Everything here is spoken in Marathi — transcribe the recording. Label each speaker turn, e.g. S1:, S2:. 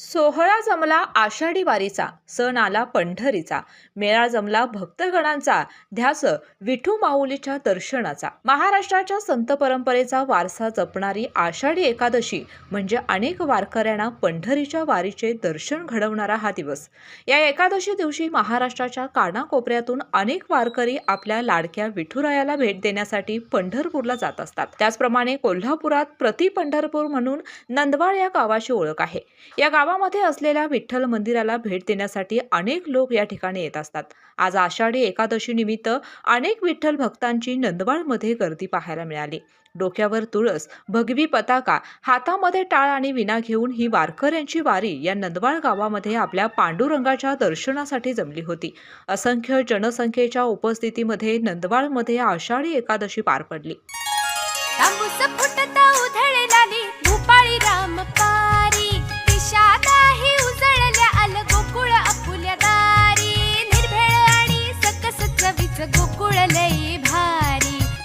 S1: सोहळा जमला आषाढी वारीचा सण आला पंढरीचा. मेळा जमला भक्तगणांचा ध्यास विठू माऊलीच्या दर्शनाचा. महाराष्ट्राच्या संत परंपरेचा वारसा जपणारी आषाढी एकादशी म्हणजे अनेक वारकऱ्यांना पंढरीच्या वारीचे दर्शन घडवणारा हा दिवस. या एकादशी दिवशी महाराष्ट्राच्या कानाकोपऱ्यातून अनेक वारकरी आपल्या लाडक्या विठुरायाला भेट देण्यासाठी पंढरपूरला जात असतात. त्याचप्रमाणे कोल्हापुरात प्रति पंढरपूर म्हणून नंदवाळ या गावाची ओळख आहे. या गावामध्ये असलेल्या विठ्ठल मंदिराला भेट देण्यासाठी अनेक लोक या ठिकाणी येत असतात. आज आषाढी एकादशी निमित्त अनेक विठ्ठल भक्तांची नंदवाळमध्ये गर्दी पाहायला मिळाली. डोक्यावर तुळस भगवी पताका हातामध्ये टाळ आणि विना घेऊन ही वारकऱ्यांची वारी या नंदवाळ गावामध्ये आपल्या पांडुरंगाच्या दर्शनासाठी जमली होती. असंख्य जनसंख्येच्या उपस्थितीमध्ये नंदवाळमध्ये आषाढी एकादशी पार पडली.